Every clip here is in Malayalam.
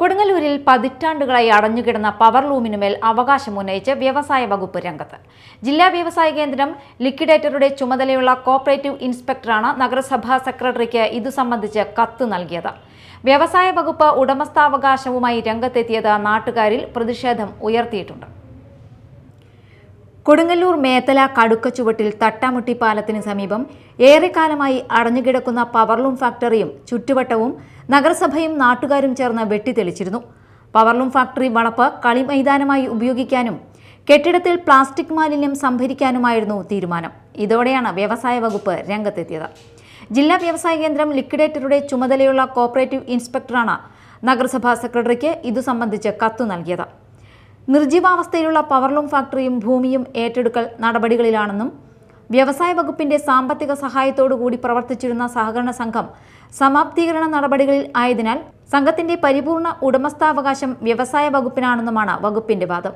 കൊടുങ്ങല്ലൂരിൽ പതിറ്റാണ്ടുകളായി അടഞ്ഞുകിടന്ന പവർലൂമിനുമേൽ അവകാശം ഉന്നയിച്ച് വ്യവസായ വകുപ്പ് രംഗത്ത്. ജില്ലാ വ്യവസായ കേന്ദ്രം ലിക്വിഡേറ്ററുടെ ചുമതലയുള്ള കോപ്പറേറ്റീവ് ഇൻസ്പെക്ടറാണ് നഗരസഭാ സെക്രട്ടറിക്ക് ഇതു സംബന്ധിച്ച് കത്ത് നൽകിയത്. വ്യവസായ വകുപ്പ് ഉടമസ്ഥാവകാശവുമായി രംഗത്തെത്തിയത് നാട്ടുകാരിൽ പ്രതിഷേധം ഉയർത്തിയിട്ടുണ്ട്. കൊടുങ്ങല്ലൂർ മേത്തല കടുക്കച്ചുവട്ടിൽ തട്ടാമുട്ടി പാലത്തിന് സമീപം ഏറെക്കാലമായി അടഞ്ഞുകിടക്കുന്ന പവർലൂം ഫാക്ടറിയും ചുറ്റുവട്ടവും നഗരസഭയും നാട്ടുകാരും ചേർന്ന് വെട്ടിത്തെളിച്ചിരുന്നു. പവർലൂം ഫാക്ടറി വളപ്പ് കളി മൈതാനമായി ഉപയോഗിക്കാനും കെട്ടിടത്തിൽ പ്ലാസ്റ്റിക് മാലിന്യം സംഭരിക്കാനുമായിരുന്നു തീരുമാനം. ഇതോടെയാണ് വ്യവസായ വകുപ്പ് രംഗത്തെത്തിയത്. ജില്ലാ വ്യവസായ കേന്ദ്രം ലിക്വിഡേറ്ററുടെ ചുമതലയുള്ള കോപ്പറേറ്റീവ് ഇൻസ്പെക്ടറാണ് നഗരസഭാ സെക്രട്ടറിക്ക് ഇതു സംബന്ധിച്ച് കത്ത് നൽകിയത്. നിർജീവാവസ്ഥയിലുള്ള പവർലൂം ഫാക്ടറിയും ഭൂമിയും ഏറ്റെടുക്കൽ നടപടികളിലാണെന്നും വ്യവസായ വകുപ്പിന്റെ സാമ്പത്തിക സഹായത്തോടുകൂടി പ്രവർത്തിച്ചിരുന്ന സഹകരണ സംഘം സമാപ്തീകരണ നടപടികളിൽ ആയതിനാൽ സംഘത്തിന്റെ പരിപൂർണ ഉടമസ്ഥാവകാശം വ്യവസായ വകുപ്പിനാണെന്നുമാണ് വകുപ്പിന്റെ വാദം.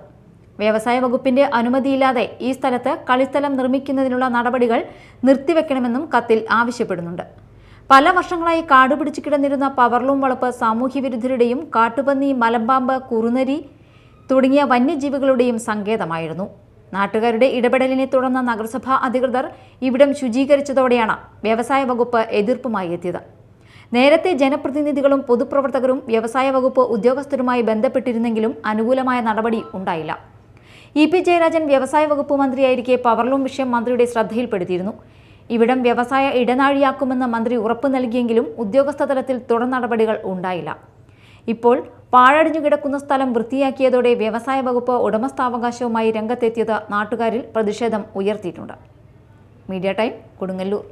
വ്യവസായ വകുപ്പിന്റെ അനുമതിയില്ലാതെ ഈ സ്ഥലത്ത് കളിസ്ഥലം നിർമ്മിക്കുന്നതിനുള്ള നടപടികൾ നിർത്തിവെക്കണമെന്നും കത്തിൽ ആവശ്യപ്പെടുന്നുണ്ട്. പല വർഷങ്ങളായി കാടുപിടിച്ചു കിടന്നിരുന്ന പവർലൂം വളപ്പ് സാമൂഹ്യവിരുദ്ധരുടെയും കാട്ടുപന്നി മലമ്പാമ്പ് കുറുനരി തുടങ്ങിയ വന്യജീവികളുടെയും സങ്കേതമായിരുന്നു. നാട്ടുകാരുടെ ഇടപെടലിനെ തുടർന്ന് നഗരസഭാ അധികൃതർ ഇവിടം ശുചീകരിച്ചതോടെയാണ് വ്യവസായ വകുപ്പ് എതിർപ്പുമായി എത്തിയത്. നേരത്തെ ജനപ്രതിനിധികളും പൊതുപ്രവർത്തകരും വ്യവസായ വകുപ്പ് ഉദ്യോഗസ്ഥരുമായി ബന്ധപ്പെട്ടിരുന്നെങ്കിലും അനുകൂലമായ നടപടി ഉണ്ടായില്ല. ഇ പി ജയരാജൻ വ്യവസായ വകുപ്പ് മന്ത്രിയായിരിക്കെ പവർലൂം വിഷയം മന്ത്രിയുടെ ശ്രദ്ധയിൽപ്പെടുത്തിയിരുന്നു. ഇവിടം വ്യവസായ ഇടനാഴിയാക്കുമെന്ന് മന്ത്രി ഉറപ്പു നൽകിയെങ്കിലും ഉദ്യോഗസ്ഥ തലത്തിൽ തുടർ നടപടികൾ ഉണ്ടായില്ല. ഇപ്പോൾ പാഴടിഞ്ഞു കിടക്കുന്ന സ്ഥലം വൃത്തിയാക്കിയതോടെ വ്യവസായ വകുപ്പ് ഉടമസ്ഥാവകാശവുമായി രംഗത്തെത്തിയത് നാട്ടുകാരിൽ പ്രതിഷേധം ഉയർത്തിയിട്ടുണ്ട്. Media time Kodungallur.